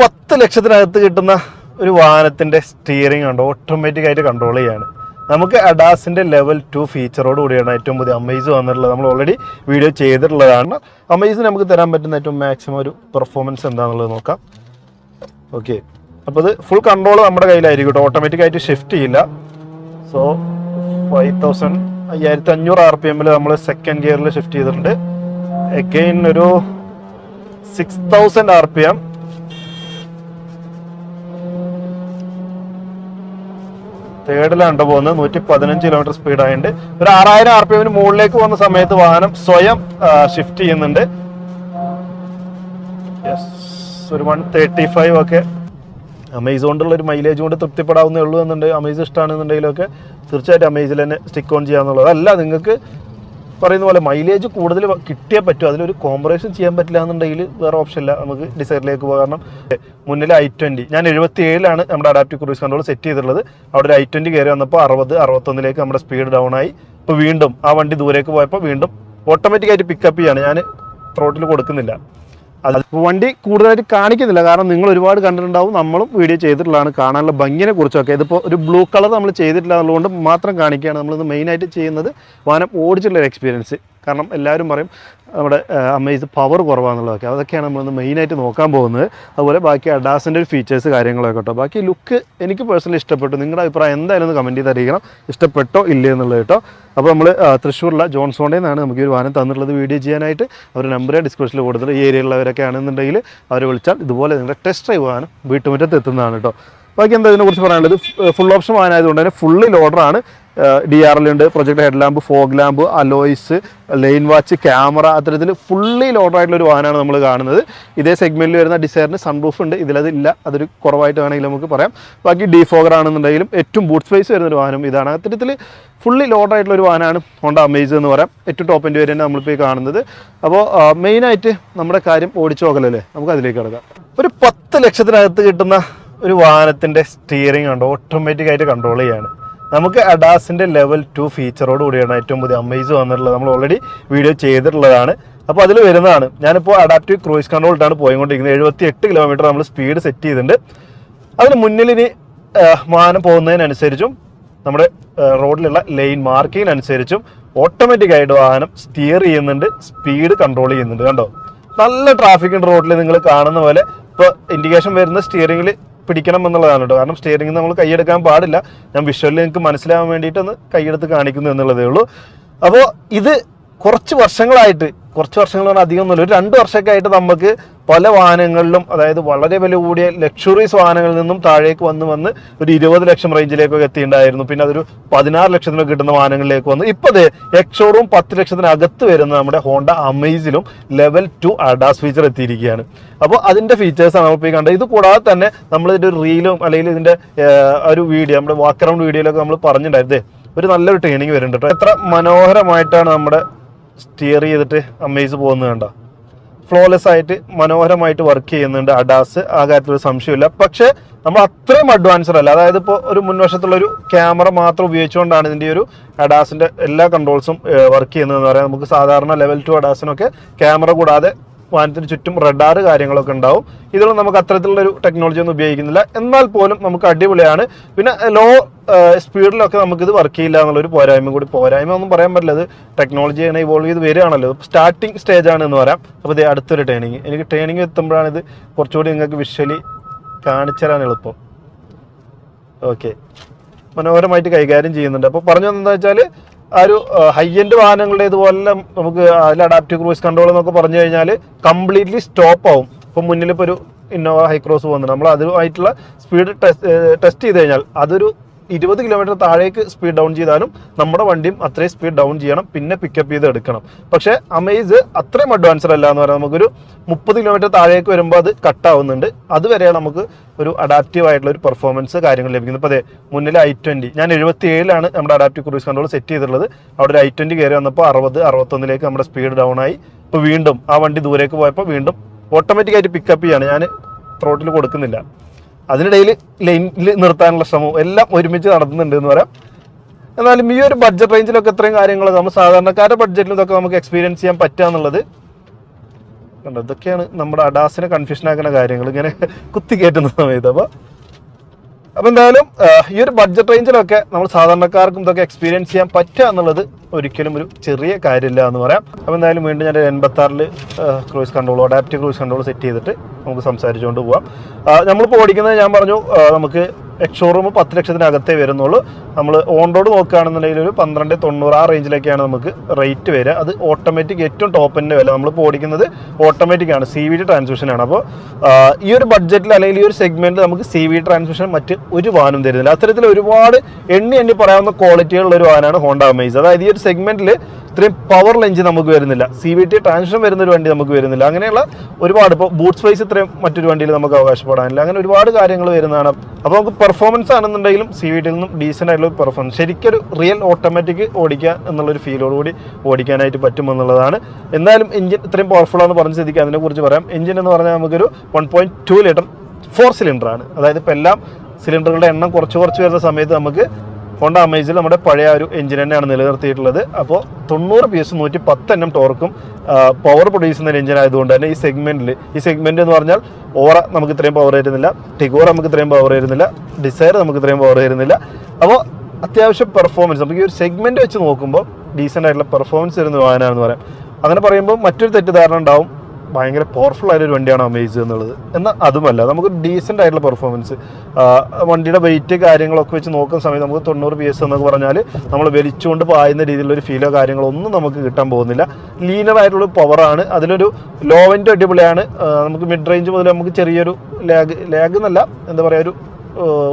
പത്ത് ലക്ഷത്തിനകത്ത് കിട്ടുന്ന ഒരു വാഹനത്തിന്റെ സ്റ്റിയറിംഗ് ഉണ്ട് ഓട്ടോമാറ്റിക് ആയിട്ട് കൺട്രോൾ ചെയ്യാണ്. നമുക്ക് അഡാസിന്റെ ലെവൽ ടു ഫീച്ചറോട് കൂടിയാണ് ഏറ്റവും പുതിയ അമേസ് വന്നിട്ടുള്ളത്. നമ്മൾ ഓൾറെഡി വീഡിയോ ചെയ്തിട്ടുള്ളതാണ്. അമേസിന് നമുക്ക് തരാൻ പറ്റുന്ന ഏറ്റവും മാക്സിമം ഒരു പെർഫോമൻസ് എന്താണെന്നുള്ളത് നോക്കാം. ഓക്കെ അപ്പോൾ ഇത് ഫുൾ കൺട്രോൾ നമ്മുടെ കയ്യിലായിരിക്കും കേട്ടോ ഓട്ടോമാറ്റിക് ആയിട്ട് ഷിഫ്റ്റ് ചെയ്യില്ല. സോ ഫൈവ് തൗസൻഡ് അയ്യായിരത്തി അഞ്ഞൂറ് ആർ പി എമ്മിൽ നമ്മൾ സെക്കൻഡ് ഗിയറിൽ ഷിഫ്റ്റ് ചെയ്തിട്ടുണ്ട്. എഗെയിൻ ഒരു six thousand R P M തേർഡിലാണ് പോകുന്നത്. നൂറ്റി പതിനഞ്ച് കിലോമീറ്റർ സ്പീഡ് ആയതുകൊണ്ട് ഒരു ആറായിരം ആർ പി എമ്മിന് മുകളിലേക്ക് വന്ന സമയത്ത് വാഹനം സ്വയം ഷിഫ്റ്റ് ചെയ്യുന്നുണ്ട്. ഒരു വൺ തേർട്ടി ഫൈവ് ഒക്കെ അമേസോണിലുള്ള ഒരു മൈലേജ് കൊണ്ട് തൃപ്തിപ്പെടാവുന്നേ ഉള്ളൂ എന്നുണ്ടെങ്കിൽ അമേസ് ഇഷ്ടമാണെന്നുണ്ടെങ്കിലൊക്കെ തീർച്ചയായിട്ടും അമേസിൽ തന്നെ സ്റ്റിക്ക് ഓൺ ചെയ്യാന്നുള്ളത് അല്ല നിങ്ങൾക്ക് പറയുന്ന പോലെ മൈലേജ് കൂടുതൽ കിട്ടിയേ പറ്റും. അതിലൊരു കോമ്പറേഷൻ ചെയ്യാൻ പറ്റില്ല എന്നുണ്ടെങ്കിൽ വേറെ ഓപ്ഷൻ ഇല്ല. നമുക്ക് ഡിസൈറിലേക്ക് പോകാം. കാരണം മുന്നിൽ ഐ ട്വന്റി ഞാൻ എഴുപത്തി ഏഴിലാണ് നമ്മുടെ അഡാപ്റ്റീവ് ക്രൂസ് കൺട്രോൾ സെറ്റ് ചെയ്തിട്ടുള്ളത്. അവിടെ ഒരു ഐ ട്വന്റി കയറി വന്നപ്പോൾ അറുപത് അറുപത്തൊന്നിലേക്ക് നമ്മുടെ സ്പീഡ് ഡൗൺ ആയി. ഇപ്പോൾ വീണ്ടും ആ വണ്ടി ദൂരേക്ക് പോയപ്പോൾ വീണ്ടും ഓട്ടോമാറ്റിക്കായിട്ട് പിക്കപ്പ് ചെയ്യാണ്. ഞാൻ ത്രോട്ടിൽ കൊടുക്കുന്നില്ല. അത്. വണ്ടി കൂടുതലായിട്ട് കാണിക്കുന്നില്ല. കാരണം നിങ്ങൾ ഒരുപാട് കണ്ടിട്ടുണ്ടാവും. നമ്മളും വീഡിയോ ചെയ്തിട്ടുള്ളതാണ്. കാണാനുള്ള ഭംഗിനെ കുറിച്ചൊക്കെ. ഇതിപ്പോൾ ഒരു ബ്ലൂ കളർ നമ്മൾ ചെയ്തിട്ടില്ല എന്നുള്ളതുകൊണ്ട് മാത്രം കാണിക്കുകയാണ്. നമ്മളിത് മെയിനായിട്ട് ചെയ്യുന്നത് വാഹനം ഓടിച്ചുള്ള ഒരു എക്സ്പീരിയൻസ് കാരണം എല്ലാവരും പറയും നമ്മുടെ അമേസ് പവർ കുറവാണെന്നുള്ളതൊക്കെ അതൊക്കെയാണ് നമ്മളൊന്ന് മെയിനായിട്ട് നോക്കാൻ പോകുന്നത്. അതുപോലെ ബാക്കി അഡാസിന്റെ ഒരു ഫീച്ചേഴ്സ് കാര്യങ്ങളൊക്കെ കേട്ടോ. ബാക്കി ലുക്ക് എനിക്ക് പേഴ്സണലി ഇഷ്ടപ്പെട്ടു. നിങ്ങളുടെ അഭിപ്രായം എന്തായാലും ഒന്ന് കമന്റ് ചെയ്ത് അറിയിക്കണം. ഇഷ്ടപ്പെട്ടോ ഇല്ലേ എന്നുള്ളത് കേട്ടോ. അപ്പോൾ നമ്മൾ തൃശ്ശൂരിലെ ജോൺസോണിൽ നിന്നാണ് നമുക്ക് ഒരു വാഹനം തന്നിട്ടുള്ളത്. വീഡിയോ ചെയ്യാനായിട്ട് അവർ നമ്പർ ഡിസ്ക്രിപ്ഷനിൽ കൊടുത്തത് ഈ ഏരിയയിലുള്ളവരൊക്കെ ആണെന്നുണ്ടെങ്കിൽ അവരെ വിളിച്ചാൽ ഇതുപോലെ നിങ്ങളുടെ ടെസ്റ്റ് ഡ്രൈവ് വാഹനം വീട്ടുമുറ്റത്ത് എത്തുന്നതാണ് കേട്ടോ. ബാക്കി എന്താ ഇതിനെക്കുറിച്ച് പറയാനുള്ളത്? ഫുൾ ഓപ്ഷൻ വാഹനമായതുകൊണ്ട് തന്നെ ഫുള്ളി ലോഡറാണ് ഡി ആർ എൽ ഉണ്ട് project head lamp fog lamp alloys lane watch camera അത്തരത്തിൽ ഫുള്ളി ലോഡറായിട്ടുള്ള ഒരു വാഹനമാണ് നമ്മൾ കാണുന്നത്. ഇതേ സെഗ്മെന്റിൽ വരുന്ന ഡിസൈറിന് സൺറൂഫ് ഉണ്ട്. ഇതിലത് ഇല്ല. അതൊരു കുറവായിട്ട് വേണമെങ്കിൽ നമുക്ക് പറയാം. ബാക്കി ഡി ഫോഗർ ആണെന്നുണ്ടെങ്കിലും ഏറ്റവും ബൂട്ട് സ്പേസ് വരുന്ന ഒരു വാഹനം ഇതാണ്. അത്തരത്തിൽ ഫുള്ളി ലോഡറായിട്ടുള്ള ഒരു വാഹനമാണ് ഹോണ്ട അമേസ് എന്ന് പറയാം. ഏറ്റവും ടോപ്പ് എന്റെ വരെയാണ് നമ്മളിപ്പോൾ ഈ കാണുന്നത്. അപ്പോൾ മെയിനായിട്ട് നമ്മുടെ കാര്യം ഓടിച്ചു നോക്കലല്ലേ? നമുക്ക് അതിലേക്ക് കിടക്കാം. ഒരു പത്ത് ലക്ഷത്തിനകത്ത് കിട്ടുന്ന ഒരു വാഹനത്തിന്റെ സ്റ്റിയറിംഗ് ഉണ്ട് ഓട്ടോമാറ്റിക്കായിട്ട് കൺട്രോൾ ചെയ്യാണ്. നമുക്ക് അഡാസിന്റെ ലെവൽ ടു ഫീച്ചറോട് കൂടിയാണ് ഏറ്റവും പുതിയ അമേസ് വന്നിട്ടുള്ളത്. നമ്മൾ ഓൾറെഡി വീഡിയോ ചെയ്തിട്ടുള്ളതാണ്. അപ്പോൾ അതിൽ വരുന്നതാണ്. ഞാനിപ്പോൾ അഡാപ്റ്റീവ് ക്രൂയിസ് കൺട്രോളിട്ടാണ് പോയിക്കൊണ്ടിരിക്കുന്നത്. എഴുപത്തി എട്ട് കിലോമീറ്റർ നമ്മൾ സ്പീഡ് സെറ്റ് ചെയ്തിട്ടുണ്ട്. അതിന് മുന്നിൽ ഇനി വാഹനം പോകുന്നതിനനുസരിച്ചും നമ്മുടെ റോഡിലുള്ള ലൈൻ മാർക്കിങ്ങിനനുസരിച്ചും ഓട്ടോമാറ്റിക് ആയിട്ട് വാഹനം സ്റ്റിയർ ചെയ്യുന്നുണ്ട് സ്പീഡ് കൺട്രോൾ ചെയ്യുന്നുണ്ട്. കണ്ടോ? നല്ല ട്രാഫിക് റോഡിൽ നിങ്ങൾ കാണുന്ന പോലെ. ഇപ്പോൾ ഇൻഡിക്കേഷൻ വരുന്ന സ്റ്റിയറിംഗിൽ പിടിക്കണം എന്നുള്ളതാണ് കേട്ടോ. കാരണം സ്റ്റിയറിംഗ് നമ്മൾ കൈയെടുക്കാൻ പാടില്ല. ഞാൻ വിഷ്വലിൽ നിങ്ങൾക്ക് മനസ്സിലാവാൻ വേണ്ടിയിട്ട് ഒന്ന് കൈയെടുത്ത് കാണിക്കുന്നു എന്നുള്ളതേ ഉള്ളൂ. അപ്പോൾ ഇത് കുറച്ച് വർഷങ്ങളായിട്ട് കുറച്ച് വർഷങ്ങളാണ് അധികം ഒന്നുമില്ല. ഒരു രണ്ട് വർഷമൊക്കെ ആയിട്ട് നമുക്ക് പല വാഹനങ്ങളിലും അതായത് വളരെ വില കൂടിയ ലക്ഷറീസ് വാഹനങ്ങളിൽ നിന്നും താഴേക്ക് വന്ന് വന്ന് ഒരു ഇരുപത് ലക്ഷം റേഞ്ചിലേക്കൊക്കെ എത്തിയിട്ടുണ്ടായിരുന്നു. പിന്നെ അതൊരു പതിനാറ് ലക്ഷത്തിനൊക്കെ കിട്ടുന്ന വാഹനങ്ങളിലേക്ക് വന്നു. ഇപ്പോൾ അത് എക്സോറും പത്ത് ലക്ഷത്തിനകത്ത് വരുന്ന നമ്മുടെ ഹോണ്ട അമേസിലും ലെവൽ ടു അഡാസ് ഫീച്ചർ എത്തിയിരിക്കുകയാണ്. അപ്പോൾ അതിന്റെ ഫീച്ചേഴ്സാണ് ഈ കണ്ടത്. ഇത് കൂടാതെ തന്നെ നമ്മൾ ഇതിന്റെ റീലും അല്ലെങ്കിൽ ഇതിന്റെ ഒരു വീഡിയോ നമ്മുടെ വാക്ക് അറൗണ്ട് വീഡിയോയിലൊക്കെ നമ്മൾ പറഞ്ഞിട്ടുണ്ടായിരുന്നേ ഒരു നല്ലൊരു ട്രെയിനിങ് വരുന്നുണ്ട് കേട്ടോ. എത്ര മനോഹരമായിട്ടാണ് നമ്മുടെ സ്റ്റിയർ ചെയ്തിട്ട് അമേസ് പോകുന്നത് കണ്ടോ? ഫ്ലോലെസ് ആയിട്ട് മനോഹരമായിട്ട് വർക്ക് ചെയ്യുന്നുണ്ട് അഡാസ് ആ കാര്യത്തിൽ ഒരു സംശയമില്ല പക്ഷേ നമ്മൾ അത്രയും അഡ്വാൻസ്ഡ് അല്ല. അതായത് ഇപ്പോൾ ഒരു മുൻവശത്തുള്ള ഒരു ക്യാമറ മാത്രം ഉപയോഗിച്ചുകൊണ്ടാണ് ഇതിന്റെ ഒരു അഡാസിന്റെ എല്ലാ കൺട്രോൾസും വർക്ക് ചെയ്യുന്നതെന്ന് പറയാം. നമുക്ക് സാധാരണ ലെവൽ ടു അഡാസിനൊക്കെ ക്യാമറ കൂടാതെ വാഹനത്തിന് ചുറ്റും റഡാറ് കാര്യങ്ങളൊക്കെ ഉണ്ടാവും. ഇതിലൊന്നും നമുക്ക് അത്തരത്തിലുള്ള ഒരു ടെക്നോളജി ഒന്നും ഉപയോഗിക്കുന്നില്ല. എന്നാൽ പോലും നമുക്ക് അടിപൊളിയാണ്. പിന്നെ ലോ സ്പീഡിലൊക്കെ നമുക്കിത് വർക്ക് ചെയ്യില്ല എന്നുള്ളൊരു പോരായ്മ കൂടി പോരായ്മ ഒന്നും പറയാൻ പറ്റില്ല. അത് ടെക്നോളജി അങ്ങനെ ഇവോൾവ് ചെയ്ത് വരികയാണല്ലോ. സ്റ്റാർട്ടിങ് സ്റ്റേജ് ആണ് എന്ന് പറയാം. അപ്പോൾ ഇത് അടുത്തൊരു ട്രെയിനിങ് എനിക്ക് ട്രെയിനിങ് എത്തുമ്പോഴാണ് ഇത് കുറച്ചുകൂടി നിങ്ങൾക്ക് വിഷ്വലി കാണിച്ചു തരാൻ എളുപ്പം. ഓക്കെ മനോഹരമായിട്ട് കൈകാര്യം ചെയ്യുന്നുണ്ട്. അപ്പോൾ പറഞ്ഞു എന്താ വെച്ചാൽ ആ ഒരു ഹൈ എൻഡ് വാഹനങ്ങളുടെ ഇതുപോലെ നമുക്ക് അതിൽ അഡാപ്റ്റീവ് ക്രൂസ് കൺട്രോൾ എന്നൊക്കെ പറഞ്ഞു കഴിഞ്ഞാൽ കംപ്ലീറ്റ്ലി സ്റ്റോപ്പ് ആവും. ഇപ്പം മുന്നിൽ ഇപ്പോൾ ഒരു ഇന്നോവ ഹൈക്രോസ് പോകുന്നുണ്ട് നമ്മൾ അതുമായിട്ടുള്ള സ്പീഡ് ടെസ്റ്റ് ചെയ്ത് കഴിഞ്ഞാൽ അതൊരു ഇരുപത് കിലോമീറ്റർ താഴേക്ക് സ്പീഡ് ഡൗൺ ചെയ്താലും നമ്മുടെ വണ്ടിയും അത്രയും സ്പീഡ് ഡൗൺ ചെയ്യണം പിന്നെ പിക്കപ്പ് ചെയ്ത് എടുക്കണം. പക്ഷേ അമേസ് അത്രയും അഡ്വാൻസ്ഡ് അല്ല എന്ന് പറയുന്നത് നമുക്കൊരു മുപ്പത് കിലോമീറ്റർ താഴേക്ക് വരുമ്പോൾ അത് കട്ടാവുന്നുണ്ട് അതുവരെ നമുക്ക് ഒരു അഡാപ്റ്റീവ് ആയിട്ടുള്ള ഒരു പെർഫോമൻസ് കാര്യങ്ങൾ ലഭിക്കുന്നത്. ഇപ്പോൾ അതെ മുന്നിൽ ഐ ട്വന്റി ഞാൻ എഴുപത്തി ഏഴിലാണ് നമ്മുടെ അഡാപ്റ്റീവ് ക്രൂസ് കൺട്രോൾ സെറ്റ് ചെയ്തിട്ടുള്ളത്. അവിടെ ഒരു ഐ ട്വന്റി കയറി വന്നപ്പോൾ അറുപത് അറുപത്തൊന്നിലേക്ക് നമ്മുടെ സ്പീഡ് ഡൗൺ ആയി. ഇപ്പോൾ വീണ്ടും ആ വണ്ടി ദൂരേക്ക് പോയപ്പോൾ വീണ്ടും ഓട്ടോമാറ്റിക്കായിട്ട് പിക്കപ്പ് ചെയ്യാണ്. ഞാൻ ത്രോട്ടിൽ കൊടുക്കുന്നില്ല. അതിനിടയിൽ ലൈനിൽ നിർത്താനുള്ള ശ്രമവും എല്ലാം ഒരുമിച്ച് നടത്തുന്നുണ്ട് എന്ന് പറയാം. എന്നാലും ഈ ഒരു ബഡ്ജറ്റ് റേഞ്ചിലൊക്കെ ഇത്രയും കാര്യങ്ങളൊക്കെ നമ്മൾ സാധാരണക്കാരുടെ ബഡ്ജറ്റിലും ഇതൊക്കെ നമുക്ക് എക്സ്പീരിയൻസ് ചെയ്യാൻ പറ്റുക എന്നുള്ളത് കണ്ടോ? ഇതൊക്കെയാണ് നമ്മുടെ അഡാസിനെ കൺഫ്യൂഷൻ ആക്കുന്ന കാര്യങ്ങൾ. ഇങ്ങനെ കുത്തി കയറ്റുന്ന സമയത്ത്. അപ്പോൾ അപ്പോൾ എന്തായാലും ഈ ഒരു ബഡ്ജറ്റ് റേഞ്ചിലൊക്കെ നമ്മൾ സാധാരണക്കാർക്കും ഇതൊക്കെ എക്സ്പീരിയൻസ് ചെയ്യാൻ പറ്റുക എന്നുള്ളത് ഒരിക്കലും ഒരു ചെറിയ കാര്യമില്ല എന്ന് പറയാം. അപ്പോൾ എന്തായാലും വീണ്ടും ഞാൻ എൺപത്തി ആറിൽ cruise control adaptive cruise control set ചെയ്തിട്ട് നമുക്ക് സംസാരിച്ചുകൊണ്ട് പോവാം. നമ്മളിപ്പോൾ ഓടിക്കുന്നത് ഞാൻ പറഞ്ഞു നമുക്ക് എക്സ് ഷോറൂം പത്ത് ലക്ഷത്തിനകത്തേ വരുന്നുള്ളൂ. നമ്മൾ ഓൺ റോഡ് നോക്കുകയാണെന്നുണ്ടെങ്കിൽ ഒരു പന്ത്രണ്ട് തൊണ്ണൂറ് ആ റേഞ്ചിലൊക്കെയാണ് നമുക്ക് റേറ്റ് വരിക. അത് ഓട്ടോമാറ്റിക് ഏറ്റവും ടോപ്പിന്റെ വില. നമ്മൾ ഓടിക്കുന്നത് ഓട്ടോമാറ്റിക് ആണ്. സി വി ഡി ട്രാൻസ്മിഷൻ ആണ്. അപ്പോൾ ഈ ഒരു ബഡ്ജറ്റിൽ അല്ലെങ്കിൽ ഈ ഒരു സെഗ്മെന്റിൽ നമുക്ക് സി വി ട്രാൻസ്മിഷൻ മറ്റ് ഒരു വാനും തരുന്നില്ല. അത്തരത്തിൽ ഒരുപാട് എണ്ണി എണ്ണി പറയാവുന്ന ക്വാളിറ്റികളുള്ള ഒരു വാനാണ് ഹോണ്ട അമേസ് അതായത് ഈ ഒരു സെഗ്മെന്റിൽ ഇത്രയും പവർ ലെഞ്ച് നമുക്ക് വരുന്നില്ല. സി വി ടി ട്രാൻസ്മിഷൻ വരുന്ന ഒരു വണ്ടി നമുക്ക് വരുന്നില്ല. അങ്ങനെയുള്ള ഒരുപാട് ഇപ്പോൾ ബൂട്ട് സ്പേസ് ഇത്രയും മറ്റൊരു വണ്ടിയിൽ നമുക്ക് അവകാശപ്പെടാനില്ല. അങ്ങനെ ഒരുപാട് കാര്യങ്ങൾ വരുന്നതാണ്. അപ്പോൾ നമുക്ക് പെർഫോമൻസ് ആണെന്നുണ്ടെങ്കിലും സി വി ടിയിൽ നിന്നും ഡീസന്റ് ആയിട്ടുള്ള പെർഫോമൻസ് ശരിക്കൊരു റിയൽ ഓട്ടോമാറ്റിക് ഓടിക്കുക എന്നുള്ളൊരു ഫീലോടുകൂടി ഓടിക്കാനായിട്ട് പറ്റുമെന്നുള്ളതാണ്. എന്തായാലും എഞ്ചിൻ ഇത്രയും പവർഫുൾ ആണെന്ന് പറഞ്ഞ സ്ഥിതിക്ക് അതിനെക്കുറിച്ച് പറയാം. എഞ്ചിൻ എന്ന് പറഞ്ഞാൽ നമുക്കൊരു one point two litre four cylinder ആണ്. അതായത് ഇപ്പോൾ എല്ലാം സിലിണ്ടറുകളുടെ എണ്ണം കുറച്ച് കുറച്ച് വരുന്ന സമയത്ത് നമുക്ക് ഹോണ്ട അമേസിൽ നമ്മുടെ പഴയ ഒരു എഞ്ചിൻ തന്നെയാണ് നിലനിർത്തിയിട്ടുള്ളത്. അപ്പോൾ തൊണ്ണൂറ് പി എസ് നൂറ്റി പത്ത് എണ്ണം ടോർക്കും പവർ പ്രൊഡ്യൂസ് ചെയ്യുന്ന എഞ്ചിൻ ആയതുകൊണ്ട് തന്നെ ഈ സെഗ്മെന്റിൽ ഈ സെഗ്മെന്റ് എന്ന് പറഞ്ഞാൽ ഓറ നമുക്ക് ഇത്രയും പവർ വരുന്നില്ല ടിഗോർ നമുക്ക് ഇത്രയും പവർ വരുന്നില്ല ഡിസയർ നമുക്ക് ഇത്രയും പവർ വരുന്നില്ല അപ്പോൾ അത്യാവശ്യം പെർഫോമൻസ് നമുക്ക് ഈ ഒരു സെഗ്മെന്റ് വെച്ച് നോക്കുമ്പോൾ ഡീസന്റ് ആയിട്ടുള്ള പെർഫോമൻസ് വരുന്ന വാഹനമാണെന്ന് പറയാം. അങ്ങനെ പറയുമ്പോൾ മറ്റൊരു തെറ്റിദ്ധാരണ ഉണ്ടാവും. ഭയങ്കര പവർഫുൾ ആയൊരു വണ്ടിയാണ് അമേസ് എന്നുള്ളത്. എന്നാൽ അതുമല്ല നമുക്ക് ഡീസന്റ് ആയിട്ടുള്ള പെർഫോമൻസ് വണ്ടിയുടെ വെയിറ്റ് കാര്യങ്ങളൊക്കെ വെച്ച് നോക്കുന്ന സമയത്ത് നമുക്ക് തൊണ്ണൂറ് പി എസ് എന്നൊക്കെ പറഞ്ഞാൽ നമ്മൾ വലിച്ചുകൊണ്ട് പായുന്ന രീതിയിലുള്ള ഒരു ഫീലോ കാര്യങ്ങളോ ഒന്നും നമുക്ക് കിട്ടാൻ പോകുന്നില്ല. ലീനർ ആയിട്ടുള്ള പവറാണ് അതിലൊരു ലോ എൻഡ് അടിപൊളിയാണ്. നമുക്ക് മിഡ് റേഞ്ച് മുതൽ നമുക്ക് ചെറിയൊരു ലാഗ് ലാഗ് എന്നല്ല എന്താ പറയുക ഒരു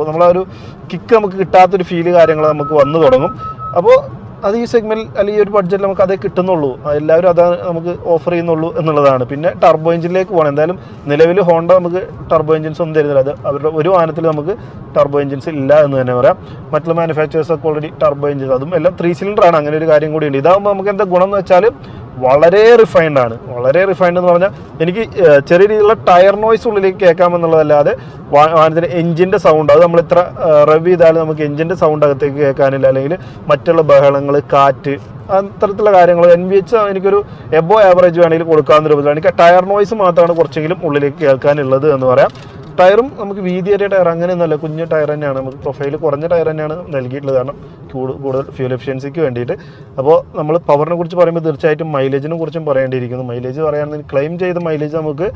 നമ്മളൊരു കിക്ക് നമുക്ക് കിട്ടാത്തൊരു ഫീൽ കാര്യങ്ങൾ നമുക്ക് വന്നു തുടങ്ങും. അപ്പോൾ അത് ഈ സെഗ്മെന്റിൽ അല്ലെങ്കിൽ ഈ ഒരു ബഡ്ജറ്റിൽ നമുക്ക് അതേ കിട്ടുന്നുള്ളൂ. എല്ലാവരും അതാണ് നമുക്ക് ഓഫർ ചെയ്യുന്നുള്ളൂ എന്നുള്ളതാണ്. പിന്നെ ടർബോ എഞ്ചിനിലേക്ക് പോകണം. എന്തായാലും നിലവിൽ ഹോണ്ട നമുക്ക് ടർബോ എഞ്ചിൻസ് ഒന്നും തരുന്നില്ല. അത് അവരുടെ ഒരു വാഹനത്തിൽ നമുക്ക് ടർബോ എഞ്ചിൻസ് ഇല്ല എന്ന് തന്നെ പറയാം. മറ്റുള്ള മാനുഫാക്ചേഴ്സ് ഒക്കെ ഓൾറെഡി ടർബോ എഞ്ചിൻസ് അതും എല്ലാം ത്രീ സിലിണ്ടർ ആണ്. അങ്ങനെ ഒരു കാര്യം ഉണ്ട് ഇതാകുമ്പോൾ നമുക്ക് എന്താ ഗുണം എന്ന് വെച്ചാൽ വളരെ റിഫൈൻഡ് ആണ്. വളരെ റിഫൈൻഡ് എന്ന് പറഞ്ഞാൽ എനിക്ക് ചെറിയ രീതിയിലുള്ള ടയർ നോയ്സ് ഉള്ളിലേക്ക് കേൾക്കാമെന്നുള്ളതല്ലാതെ വാഹനത്തിന്റെ എഞ്ചിന്റെ സൗണ്ട് അത് നമ്മൾ ഇത്ര റവ് ചെയ്താലും നമുക്ക് എഞ്ചിന്റെ സൗണ്ട് അകത്തേക്ക് കേൾക്കാനില്ല. അല്ലെങ്കിൽ മറ്റുള്ള ബഹളങ്ങൾ കാറ്റ് അത്തരത്തിലുള്ള കാര്യങ്ങൾ എൻ വി എച്ച് എനിക്കൊരു എബോ ആവറേജ് വേണമെങ്കിൽ കൊടുക്കാവുന്ന രൂപത്തിലാണ്. എനിക്ക് ടയർ നോയ്സ് മാത്രമാണ് കുറച്ചെങ്കിലും ഉള്ളിലേക്ക് കേൾക്കാനുള്ളത് എന്ന് പറയാം. ടയറും നമുക്ക് വീതിയേറിയ ടയർ അങ്ങനെയൊന്നുമല്ല. കുഞ്ഞു ടയർ തന്നെയാണ്. നമുക്ക് പ്രൊഫൈൽ കുറഞ്ഞ ടയർ തന്നെയാണ് നൽകിയിട്ടുള്ളത്. കാരണം കൂടുതൽ ഫ്യൂൽ എഫിഷ്യൻസിക്ക് വേണ്ടിയിട്ട്. അപ്പോൾ നമ്മൾ പവറിനെ കുറിച്ച് പറയുമ്പോൾ തീർച്ചയായിട്ടും മൈലേജിനെ കുറിച്ചും പറയേണ്ടിയിരിക്കുന്നു. മൈലേജ് പറയുകയാണെങ്കിൽ ക്ലെയിം ചെയ്ത മൈലേജ് നമുക്ക്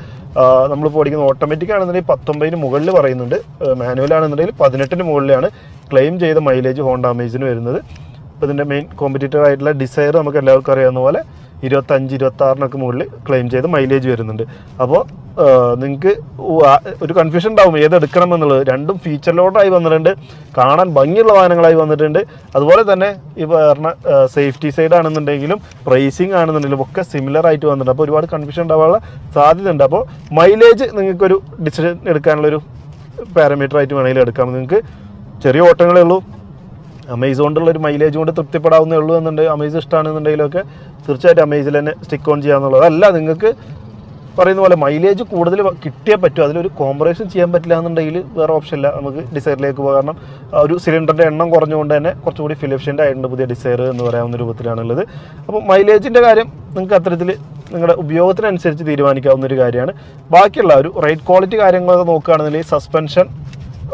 നമ്മളിപ്പോൾ ഓടിക്കുന്ന ഓട്ടോമാറ്റിക് ആണെന്നുണ്ടെങ്കിൽ പത്തൊമ്പതിന് മുകളിൽ പറയുന്നുണ്ട്. മാനുവൽ ആണെന്നുണ്ടെങ്കിൽ പതിനെട്ടിന് മുകളിലാണ് ക്ലെയിം ചെയ്ത മൈലേജ് ഹോണ്ട അമേജിന് വരുന്നത്. അപ്പോൾ ഇതിന്റെ മെയിൻ കോമ്പറ്റീറ്റീവ് ആയിട്ടുള്ള ഡിസൈർ നമുക്ക് എല്ലാവർക്കും അറിയാവുന്ന പോലെ ഇരുപത്തഞ്ച് ഇരുപത്തി ആറിനൊക്കെ മുകളിൽ ക്ലെയിം ചെയ്ത് മൈലേജ് വരുന്നുണ്ട്. അപ്പോൾ നിങ്ങൾക്ക് ഒരു കൺഫ്യൂഷൻ ഉണ്ടാവും ഏതെടുക്കണം എന്നുള്ളത്. രണ്ടും ഫീച്ചർ ലോഡായി വന്നിട്ടുണ്ട്. കാണാൻ ഭംഗിയുള്ള വാഹനങ്ങളായി വന്നിട്ടുണ്ട്. അതുപോലെ തന്നെ ഈ പറഞ്ഞ സേഫ്റ്റി സൈഡ് ആണെന്നുണ്ടെങ്കിലും പ്രൈസിങ് ആണെന്നുണ്ടെങ്കിലും ഒക്കെ സിമിലർ ആയിട്ട് വന്നിട്ടുണ്ട്. അപ്പോൾ ഒരുപാട് കൺഫ്യൂഷൻ ഉണ്ടാവാനുള്ള സാധ്യത ഉണ്ട്. അപ്പോൾ മൈലേജ് നിങ്ങൾക്കൊരു ഡിസിഷൻ എടുക്കാനുള്ളൊരു പാരാമീറ്റർ ആയിട്ട് വേണമെങ്കിൽ എടുക്കാം. നിങ്ങൾക്ക് ചെറിയ ഓട്ടങ്ങളേ ഉള്ളൂ. അമേസോണിലുള്ള ഒരു മൈലേജ് കൊണ്ട് തൃപ്തിപ്പെടാവുന്നേ ഉള്ളൂ എന്നുണ്ടെങ്കിൽ അമേസ് ഇഷ്ടമാണെന്നുണ്ടെങ്കിലൊക്കെ തീർച്ചയായിട്ടും അമേസിൽ തന്നെ സ്റ്റിക്ക് ഓൺ ചെയ്യാന്നുള്ളത്. അല്ല നിങ്ങൾക്ക് പറയുന്ന പോലെ മൈലേജ് കൂടുതൽ കിട്ടിയേ പറ്റും. അതിലൊരു കോമ്പറേഷൻ ചെയ്യാൻ പറ്റില്ല എന്നുണ്ടെങ്കിൽ വേറെ ഓപ്ഷൻ ഇല്ല. നമുക്ക് ഡിസൈറിലേക്ക് പോകാം. കാരണം ഒരു സിലിണ്ടറിന്റെ എണ്ണം കുറഞ്ഞുകൊണ്ട് തന്നെ കുറച്ചുകൂടി ഫിലിഫിഷ്യന്റ് ആയിട്ടുണ്ട് പുതിയ ഡിസൈർ എന്ന് പറയാവുന്ന രൂപത്തിലാണുള്ളത്. അപ്പോൾ മൈലേജിന്റെ കാര്യം നിങ്ങൾക്ക് അത്തരത്തിൽ നിങ്ങളുടെ ഉപയോഗത്തിനനുസരിച്ച് തീരുമാനിക്കാവുന്ന ഒരു കാര്യമാണ്. ബാക്കിയുള്ള ഒരു റേറ്റ് ക്വാളിറ്റി കാര്യങ്ങളൊക്കെ നോക്കുകയാണെന്നുണ്ടെങ്കിൽ സസ്പെൻഷൻ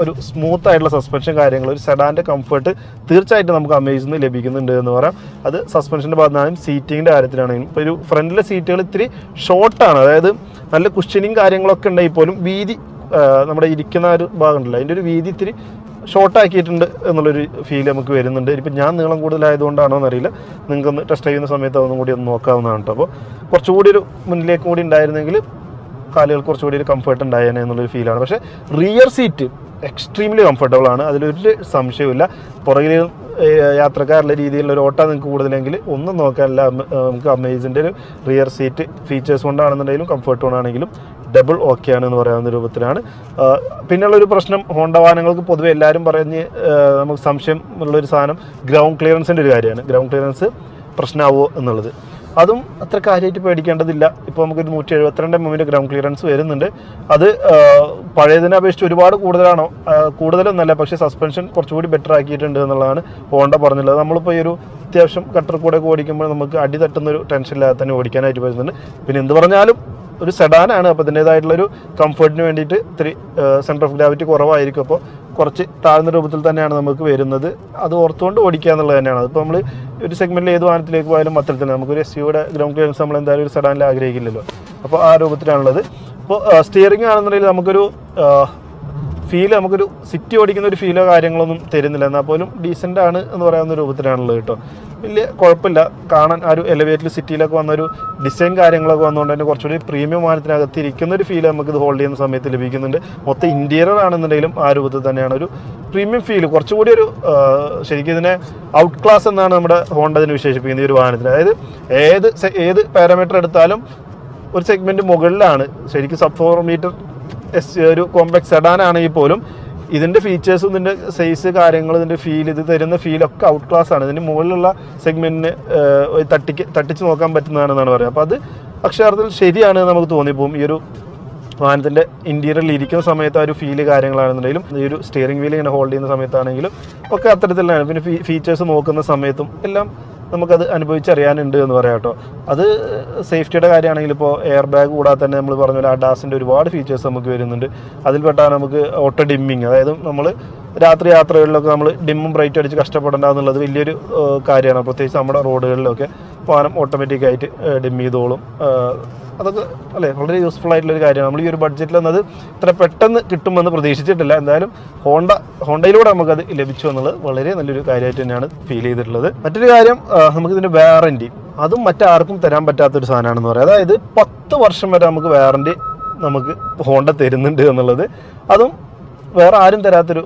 ഒരു സ്മൂത്ത് ആയിട്ടുള്ള സസ്പെൻഷൻ കാര്യങ്ങൾ ഒരു സെഡാന്റെ കംഫർട്ട് തീർച്ചയായിട്ടും നമുക്ക് അമേസിൽ നിന്ന് ലഭിക്കുന്നുണ്ട് എന്ന് പറയാം. അത് സസ്പെൻഷന്റെ ഭാഗത്താണെങ്കിലും സീറ്റിങ്ങിന്റെ കാര്യത്തിലാണെങ്കിലും. ഇപ്പോൾ ഒരു ഫ്രണ്ടിലെ സീറ്റുകൾ ഇത്തിരി ഷോർട്ടാണ് അതായത് നല്ല കുഷനിങ് കാര്യങ്ങളൊക്കെ ഉണ്ടെങ്കിൽ പോലും വീതി നമ്മുടെ ഇരിക്കുന്ന ഒരു ഒരു ഭാഗമുണ്ടല്ലോ അതിന്റെ ഒരു വീതി ഇത്തിരി ഷോർട്ടാക്കിയിട്ടുണ്ട് എന്നുള്ളൊരു ഫീൽ നമുക്ക് വരുന്നുണ്ട്. ഇപ്പം ഞാൻ നീളം കൂടുതലായതുകൊണ്ടാണോ എന്നറിയില്ല. നിങ്ങൾക്കൊന്ന് ടെസ്റ്റ് ചെയ്യുന്ന സമയത്ത് അതൊന്നും കൂടി ഒന്ന് നോക്കാവുന്നതാണ് കേട്ടോ അപ്പോൾ കുറച്ചുകൂടി ഒരു മുന്നിലേക്കും കൂടി ഉണ്ടായിരുന്നെങ്കിൽ കാലുകൾ കുറച്ചുകൂടി ഒരു കംഫർട്ട് ഉണ്ടായേനെ എന്നുള്ളൊരു ഫീലാണ് പക്ഷേ റിയർ സീറ്റ് എക്സ്ട്രീംലി കംഫർട്ടബിൾ ആണ്. അതിലൊരു സംശയമില്ല പുറകിൽ യാത്രക്കാരുടെ രീതിയിലുള്ള ഒരു ഓട്ടം നിങ്ങൾക്ക് കൂടുതലെങ്കിൽ ഒന്നും നോക്കാനില്ല നമുക്ക് അമേസിന്റെ ഒരു റിയർ സീറ്റ് ഫീച്ചേഴ്സ് കൊണ്ടാണെന്നുണ്ടെങ്കിലും കംഫർട്ട് കൊണ്ടാണെങ്കിലും ഡബിൾ ഓക്കെ ആണ് എന്ന് പറയാവുന്ന രൂപത്തിലാണ്. പിന്നെയുള്ള ഒരു പ്രശ്നം ഹോണ്ട വാഹനങ്ങൾക്ക് പൊതുവെ എല്ലാവരും പറഞ്ഞ് നമുക്ക് സംശയം ഉള്ളൊരു സാധനം ഗ്രൗണ്ട് ക്ലിയറൻസിന്റെ ഒരു കാര്യമാണ്. ഗ്രൗണ്ട് ക്ലിയറൻസ് പ്രശ്നമാവുമോ എന്നുള്ളത്. അതും അത്ര കാര്യമായിട്ട് പേടിക്കേണ്ടതില്ല. ഇപ്പോൾ നമുക്കൊരു നൂറ്റി എഴുപത്തിരണ്ട് എം എമ്മിന്റെ ഗ്രൗണ്ട് ക്ലിയറൻസ് വരുന്നുണ്ട്. അത് പഴയതിനെ അപേക്ഷിച്ച് ഒരുപാട് കൂടുതലാണോ? കൂടുതലൊന്നല്ല പക്ഷേ സസ്പെൻഷൻ കുറച്ചുകൂടി ബെറ്റർ ആക്കിയിട്ടുണ്ട് എന്നുള്ളതാണ് ഹോണ്ട പറഞ്ഞുള്ളത് നമ്മളിപ്പോൾ ഈ ഒരു അത്യാവശ്യം കട്ടർ കൂടെ ഓടിക്കുമ്പോൾ നമുക്ക് അടി തട്ടുന്ന ഒരു ടെൻഷൻ ഇല്ലാതെ തന്നെ ഓടിക്കാനായിട്ട് വരുന്നുണ്ട് പിന്നെ എന്ത് പറഞ്ഞാലും ഒരു സെഡാനാണ് അപ്പോൾ അതിന്റേതായിട്ടുള്ളൊരു കംഫർട്ടിന് വേണ്ടിയിട്ട് ഇത്തിരി സെന്റർ ഓഫ് ഗ്രാവിറ്റി കുറവായിരിക്കും. അപ്പോൾ കുറച്ച് താഴ്ന്ന രൂപത്തിൽ തന്നെയാണ് നമുക്ക് വരുന്നത്. അത് ഓർത്തുകൊണ്ട് ഓടിക്കുക എന്നുള്ളത് തന്നെയാണ്. അതിപ്പോൾ നമ്മൾ ഒരു സെഗ്മെന്റിൽ ഏത് വാഹനത്തിലേക്ക് പോയാലും അത്തരത്തിൽ നമുക്കൊരു എസ് യുടെ ഗ്രൗണ്ട് ക്ലിയറൻസ് നമ്മൾ എന്തായാലും ഒരു സെഡാനിൽ ആഗ്രഹിക്കില്ലല്ലോ. അപ്പോൾ ആ രൂപത്തിലാണുള്ളത്. അപ്പോൾ സ്റ്റിയറിംഗ് ആണെന്നുണ്ടെങ്കിൽ നമുക്കൊരു ഫീൽ നമുക്കൊരു സിറ്റി ഓടിക്കുന്ന ഒരു ഫീലോ കാര്യങ്ങളൊന്നും തരുന്നില്ല. എന്നാൽ പോലും ഡീസന്റ് ആണ് എന്ന് പറയാവുന്ന രൂപത്തിലാണുള്ളത് കേട്ടോ. വലിയ കുഴപ്പമില്ല. കാണാൻ ആ ഒരു എലവേറ്റഡ് സിറ്റിയിലൊക്കെ വന്നൊരു ഡിസൈൻ കാര്യങ്ങളൊക്കെ വന്നുകൊണ്ട് തന്നെ കുറച്ചുകൂടി പ്രീമിയം വാഹനത്തിനകത്ത് ഇരിക്കുന്ന ഒരു ഫീൽ നമുക്ക് ഇത് ഹോൾഡ് ചെയ്യുന്ന സമയത്ത് ലഭിക്കുന്നുണ്ട്. മൊത്തം ഇന്റീരിയർ ആണെന്നുണ്ടെങ്കിലും ആ രൂപത്തിൽ തന്നെയാണ് ഒരു പ്രീമിയം ഫീൽ കുറച്ചുകൂടി ഒരു ശരിക്കും ഇതിനെ ഔട്ട് ക്ലാസ് എന്നാണ് നമ്മുടെ ഹോണ്ട ഇതിന് വിശേഷിപ്പിക്കുന്നത് ഈ ഒരു വാഹനത്തിന്. അതായത് ഏത് ഏത് പാരാമീറ്റർ എടുത്താലും ഒരു സെഗ്മെന്റ് മുകളിലാണ്. ശരിക്കും സബ് ഫോർ മീറ്റർ എസ് ഒരു കോംപ്ലക്സ് സെഡാൻ പോലും ഇതിന്റെ ഫീച്ചേഴ്സും ഇതിന്റെ സൈസ് കാര്യങ്ങൾ ഇതിന്റെ ഫീൽ ഇത് തരുന്ന ഫീലൊക്കെ ഔട്ട് ക്ലാസ് ആണ്. ഇതിന്റെ മുകളിലുള്ള സെഗ്മെന്റിന് തട്ടിക്ക് തട്ടിച്ച് നോക്കാൻ പറ്റുന്നതാണെന്നാണ് പറയുക. അപ്പോൾ അത് അക്ഷരാർത്ഥത്തിൽ ശരിയാണ് നമുക്ക് തോന്നിപ്പോകും. ഈ ഒരു വാഹനത്തിന്റെ ഇന്റീരിയറിൽ ഇരിക്കുന്ന സമയത്ത് ആ ഒരു ഫീൽ കാര്യങ്ങളാണെന്നുണ്ടെങ്കിലും ഈ ഒരു സ്റ്റിയറിംഗ് വീൽ ഇങ്ങനെ ഹോൾഡ് ചെയ്യുന്ന സമയത്താണെങ്കിലും ഒക്കെ അത്തരത്തിലാണ്. പിന്നെ ഫീച്ചേഴ്സ് നോക്കുന്ന സമയത്തും എല്ലാം നമുക്കത് അനുഭവിച്ചറിയാനുണ്ട് എന്ന് പറയാം കേട്ടോ. അത് സേഫ്റ്റിയുടെ കാര്യമാണെങ്കിൽ ഇപ്പോൾ എയർ ബാഗ് കൂടാതെ തന്നെ നമ്മൾ പറഞ്ഞ പോലെ അഡാസിന്റെ ഒരുപാട് ഫീച്ചേഴ്സ് നമുക്ക് വരുന്നുണ്ട്. അതിൽപ്പെട്ടാണ് നമുക്ക് ഓട്ടോ ഡിമ്മിങ് അതായത് നമ്മൾ രാത്രി യാത്രകളിലൊക്കെ നമ്മൾ ഡിമ്മും ബ്രൈറ്റും അടിച്ച് കഷ്ടപ്പെടേണ്ട എന്നുള്ളത് വലിയൊരു കാര്യമാണ്. പ്രത്യേകിച്ച് നമ്മുടെ റോഡുകളിലൊക്കെ വാഹനം ഓട്ടോമാറ്റിക്കായിട്ട് ഡിം ചെയ്തോളും അതൊക്കെ അല്ലേ വളരെ യൂസ്ഫുൾ ആയിട്ടുള്ളൊരു കാര്യമാണ്. നമ്മൾ ഈ ഒരു ബഡ്ജറ്റിൽ അത് ഇത്ര പെട്ടെന്ന് കിട്ടുമെന്ന് പ്രതീക്ഷിച്ചിട്ടില്ല. എന്തായാലും ഹോണ്ട ഹോണ്ടയിലൂടെ നമുക്കത് ലഭിച്ചു എന്നുള്ളത് വളരെ നല്ലൊരു കാര്യമായിട്ട് തന്നെയാണ് ഫീൽ ചെയ്തിട്ടുള്ളത്. മറ്റൊരു കാര്യം നമുക്ക് നമുക്കിതിന്റെ വാറന്റി അതും മറ്റാർക്കും തരാൻ പറ്റാത്തൊരു സാധനമാണെന്ന് പറയാം. അതായത് പത്ത് വർഷം വരെ നമുക്ക് വാറന്റി നമുക്ക് ഹോണ്ട തരുന്നുണ്ട് എന്നുള്ളത്. അതും വേറെ ആരും തരാത്തൊരു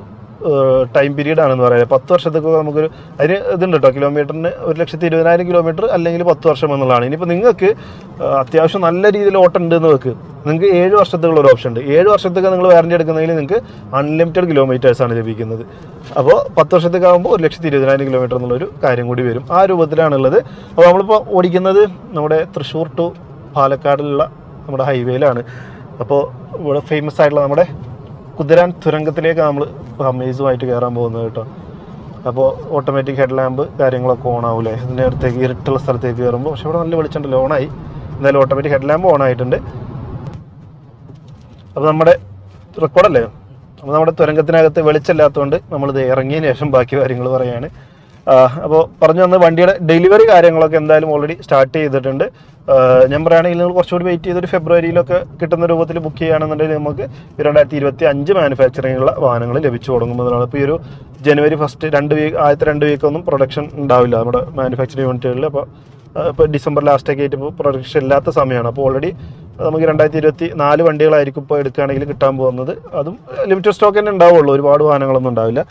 ടൈം പീരീഡ് ആണെന്ന് പറയാം. പത്ത് വർഷത്തേക്ക് നമുക്കൊരു അതിന് ഇതുണ്ട് കേട്ടോ കിലോമീറ്ററിന് ഒരു ലക്ഷത്തി ഇരുപതിനായിരം കിലോമീറ്റർ അല്ലെങ്കിൽ പത്ത് വർഷം എന്നുള്ളതാണ്. ഇനിയിപ്പോൾ നിങ്ങൾക്ക് അത്യാവശ്യം നല്ല രീതിയിൽ ഓട്ടം ഉണ്ട് എന്ന് വെക്ക്. നിങ്ങൾക്ക് ഏഴ് വർഷത്തേക്കുള്ള ഒരു ഓപ്ഷൻ ഉണ്ട്. ഏഴ് വർഷത്തേക്ക് നിങ്ങൾ വാറണ്ടി എടുക്കുന്നതിൽ നിങ്ങൾക്ക് അൺലിമിറ്റഡ് കിലോമീറ്റേഴ്സാണ് ലഭിക്കുന്നത്. അപ്പോൾ പത്ത് വർഷത്തേക്ക് ആകുമ്പോൾ ഒരു ലക്ഷത്തി ഇരുപതിനായിരം കിലോമീറ്റർ എന്നുള്ളൊരു കാര്യം കൂടി വരും. ആ രൂപത്തിലാണുള്ളത്. അപ്പോൾ നമ്മളിപ്പോൾ ഓടിക്കുന്നത് നമ്മുടെ തൃശ്ശൂർ ടു പാലക്കാടിലുള്ള നമ്മുടെ ഹൈവേയിലാണ് അപ്പോൾ ഇവിടെ ഫേമസ് ആയിട്ടുള്ള നമ്മുടെ കുതിരാൻ തുരങ്കത്തിലേക്ക് നമ്മൾ അമേസുമായിട്ട് കയറാൻ പോകുന്നത് കേട്ടോ. അപ്പോൾ ഓട്ടോമാറ്റിക് ഹെഡ് ലാമ്പ് കാര്യങ്ങളൊക്കെ ഓൺ ആവില്ലേ ഇതിന്റെ അടുത്തേക്ക് ഇരുട്ടുള്ള സ്ഥലത്തേക്ക് കയറുമ്പോൾ പക്ഷെ ഇവിടെ നല്ല വെളിച്ചമുണ്ടല്ലോ ഓണായി എന്തായാലും ഓട്ടോമാറ്റിക് ഹെഡ് ലാമ്പ് ഓൺ ആയിട്ടുണ്ട്. അപ്പോൾ നമ്മുടെ റെക്കോർഡല്ലേ അപ്പോൾ നമ്മുടെ തുരങ്കത്തിനകത്ത് വെളിച്ചമില്ലാത്തതുകൊണ്ട് നമ്മളിത് ഇറങ്ങിയതിന് ശേഷം ബാക്കി കാര്യങ്ങൾ പറയാണ്. അപ്പോൾ പറഞ്ഞു വന്ന വണ്ടിയുടെ ഡെലിവറി കാര്യങ്ങളൊക്കെ എന്തായാലും ഓൾറെഡി സ്റ്റാർട്ട് ചെയ്തിട്ടുണ്ട്. ഞാൻ പറയുകയാണെങ്കിൽ നിങ്ങൾ കുറച്ചുകൂടി വെയിറ്റ് ചെയ്തൊരു ഫെബ്രുവരിയിലൊക്കെ കിട്ടുന്ന രൂപത്തിൽ ബുക്ക് ചെയ്യുകയാണെന്നുണ്ടെങ്കിൽ നമുക്ക് രണ്ടായിരത്തി ഇരുപത്തി അഞ്ച് മാനുഫാക്ചറിങ്ങുള്ള വാഹനങ്ങൾ ലഭിച്ചു തുടങ്ങുന്നതാണ് ഇപ്പോൾ ഈ ഒരു ജനുവരി ഫസ്റ്റ് രണ്ട് വീക്ക് ആദ്യത്തെ രണ്ട് വീക്കൊന്നും പ്രൊഡക്ഷൻ ഉണ്ടാവില്ല. നമ്മുടെ മാനുഫാക്ചറിങ് യൂണിറ്റുകളിൽ അപ്പോൾ ഇപ്പോൾ ഡിസംബർ ലാസ്റ്റൊക്കെ ആയിട്ട് ഇപ്പോൾ പ്രൊഡക്ഷൻ ഇല്ലാത്ത സമയമാണ്. അപ്പോൾ ഓൾറെഡി നമുക്ക് രണ്ടായിരത്തി ഇരുപത്തി നാല് വണ്ടികളായിരിക്കും ഇപ്പോൾ എടുക്കുകയാണെങ്കിൽ കിട്ടാൻ പോകുന്നത്. അതും ലിമിറ്റഡ് സ്റ്റോക്ക് തന്നെ ഉണ്ടാവുള്ളൂ. ഒരുപാട് വാഹനങ്ങളൊന്നും ഉണ്ടാവില്ല.